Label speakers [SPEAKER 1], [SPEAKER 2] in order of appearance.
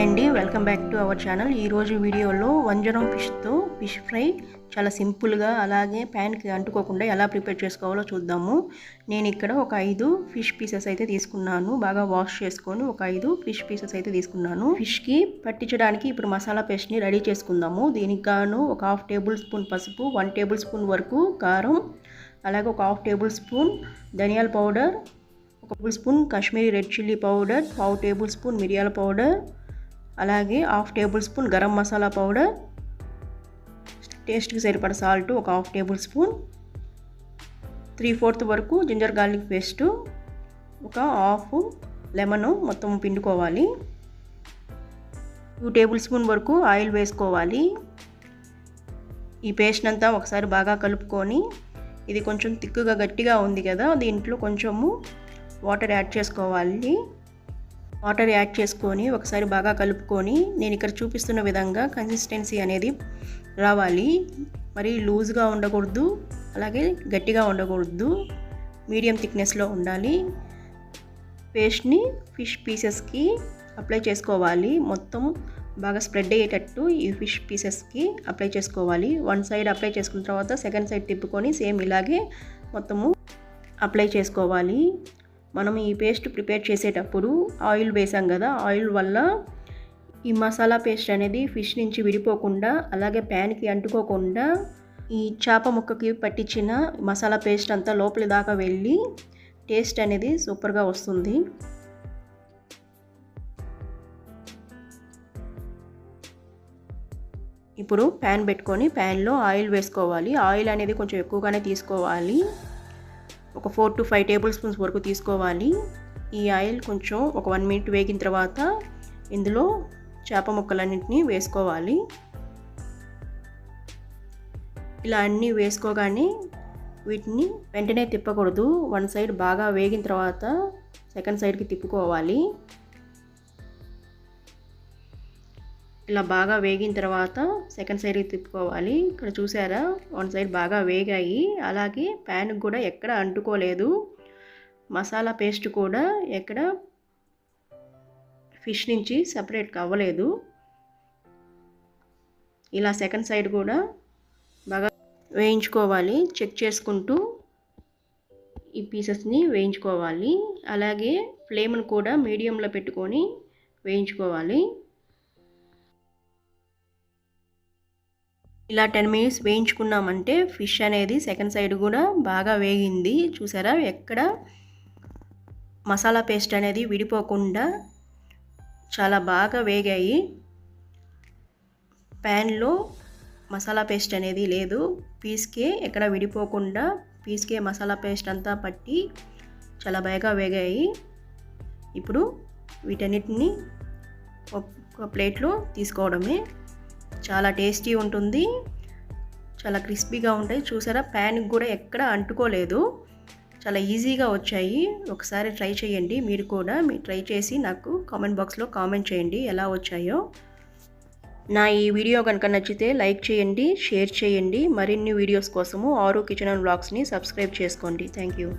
[SPEAKER 1] Hi అండి welcome back to our channel. ఈరోజు వీడియోలో వంజరం ఫిష్తో ఫిష్ ఫ్రై చాలా సింపుల్గా అలాగే ప్యాన్కి అంటుకోకుండా ఎలా ప్రిపేర్ చేసుకోవాలో చూద్దాము. నేను ఇక్కడ ఒక ఐదు ఫిష్ పీసెస్ అయితే తీసుకున్నాను. బాగా వాష్ చేసుకొని ఒక ఐదు ఫిష్ పీసెస్ అయితే తీసుకున్నాను. ఫిష్కి పట్టించడానికి ఇప్పుడు మసాలా పేస్ట్ని రెడీ చేసుకుందాము. దీనికి గాను ఒక హాఫ్ టేబుల్ స్పూన్ పసుపు వన్ టేబుల్ స్పూన్ వరకు కారం అలాగే ఒక హాఫ్ టేబుల్ స్పూన్ ధనియాల పౌడర్ ఒక table spoon Kashmiri red chilli powder పావు టేబుల్ స్పూన్ మిరియాల పౌడర్ అలాగే half table spoon garam masala powder టేస్ట్కి సరిపడ సాల్ట్ ఒక half table spoon three fourth వరకు జింజర్ గార్లిక్ పేస్టు ఒక హాఫ్ లెమన్ మొత్తం పిండుకోవాలి. టూ టేబుల్ స్పూన్ వరకు ఆయిల్ వేసుకోవాలి. ఈ పేస్ట్ అంతా ఒకసారి బాగా కలుపుకొని ఇది కొంచెం తిక్కుగా గట్టిగా ఉంది కదా దీంట్లో కొంచెము వాటర్ యాడ్ చేసుకోవాలి. వాటర్ యాడ్ చేసుకొని ఒకసారి బాగా కలుపుకొని నేను ఇక్కడ చూపిస్తున్న విధంగా కన్సిస్టెన్సీ అనేది రావాలి. మరి లూజ్గా ఉండకూడదు అలాగే గట్టిగా ఉండకూడదు. మీడియం థిక్నెస్లో ఉండాలి. పేస్ట్ని ఫిష్ పీసెస్కి అప్లై చేసుకోవాలి. మొత్తం బాగా స్ప్రెడ్ అయ్యేటట్టు ఈ ఫిష్ పీసెస్కి అప్లై చేసుకోవాలి. వన్ సైడ్ అప్లై చేసుకున్న తర్వాత సెకండ్ సైడ్ తిప్పుకొని సేమ్ ఇలాగే మొత్తము అప్లై చేసుకోవాలి. మనం ఈ పేస్ట్ ప్రిపేర్ చేసేటప్పుడు ఆయిల్ వేసాం కదా ఆయిల్ వల్ల ఈ మసాలా పేస్ట్ అనేది ఫిష్ నుంచి విడిపోకుండా అలాగే ప్యాన్కి అంటుకోకుండా ఈ చేప ముక్కకి పట్టించిన మసాలా పేస్ట్ అంతా లోపలి దాకా వెళ్ళి టేస్ట్ అనేది సూపర్గా వస్తుంది. ఇప్పుడు ప్యాన్ పెట్టుకొని ప్యాన్లో ఆయిల్ వేసుకోవాలి. ఆయిల్ అనేది కొంచెం ఎక్కువగానే తీసుకోవాలి. ఒక four to five table spoons వరకు తీసుకోవాలి. ఈ ఆయిల్ కొంచెం ఒక వన్ మినిట్ వేగిన తర్వాత ఇందులో చేప ముక్కలన్నింటినీ వేసుకోవాలి. ఇలా అన్నీ వేసుకోగానే వీటిని వెంటనే తిప్పకూడదు. వన్ సైడ్ బాగా వేగిన తర్వాత సెకండ్ సైడ్కి తిప్పుకోవాలి. ఇలా బాగా వేగిన తర్వాత సెకండ్ సైడ్కి తిప్పుకోవాలి. ఇక్కడ చూసారా? వన్ సైడ్ బాగా వేగాయి. అలాగే ప్యాన్కి కూడా ఎక్కడ అంటుకోలేదు. మసాలా పేస్ట్ కూడా ఎక్కడ? ఫిష్ నుంచి సపరేట్ అవ్వలేదు. ఇలా సెకండ్ సైడ్ కూడా బాగా వేయించుకోవాలి. చెక్ చేసుకుంటూ ఈ పీసెస్ని వేయించుకోవాలి. అలాగే ఫ్లేమ్ను కూడా మీడియంలో పెట్టుకొని వేయించుకోవాలి. ఇలా టెన్ మినిట్స్ వేయించుకున్నామంటే ఫిష్ అనేది సెకండ్ సైడ్ కూడా బాగా వేగింది. చూసారా? ఎక్కడ మసాలా పేస్ట్ అనేది విడిపోకుండా చాలా బాగా వేగాయి. ప్యాన్లో మసాలా పేస్ట్ అనేది లేదు. పీస్కే ఎక్కడ విడిపోకుండా పీస్కే మసాలా పేస్ట్ అంతా పట్టి చాలా బాగా వేగాయి. ఇప్పుడు వీటన్నిటిని ఒక ప్లేట్లో తీసుకోవడమే. చాలా టేస్టీ ఉంటుంది. చాలా క్రిస్పీగా ఉంటాయి. చూసారా? ప్యాన్కి కూడా ఎక్కడ అంటుకోలేదు. చాలా ఈజీగా వచ్చాయి. ఒకసారి ట్రై చేయండి. మీరు కూడా మీరు ట్రై చేసి నాకు కామెంట్ బాక్స్లో కామెంట్ చేయండి ఎలా వచ్చాయో. నా ఈ వీడియో కనుక నచ్చితే లైక్ చేయండి షేర్ చేయండి. మరిన్ని వీడియోస్ కోసము ఆరు కిచెన్ అండ్ బ్లాగ్స్ని సబ్స్క్రైబ్ చేసుకోండి. Thank you.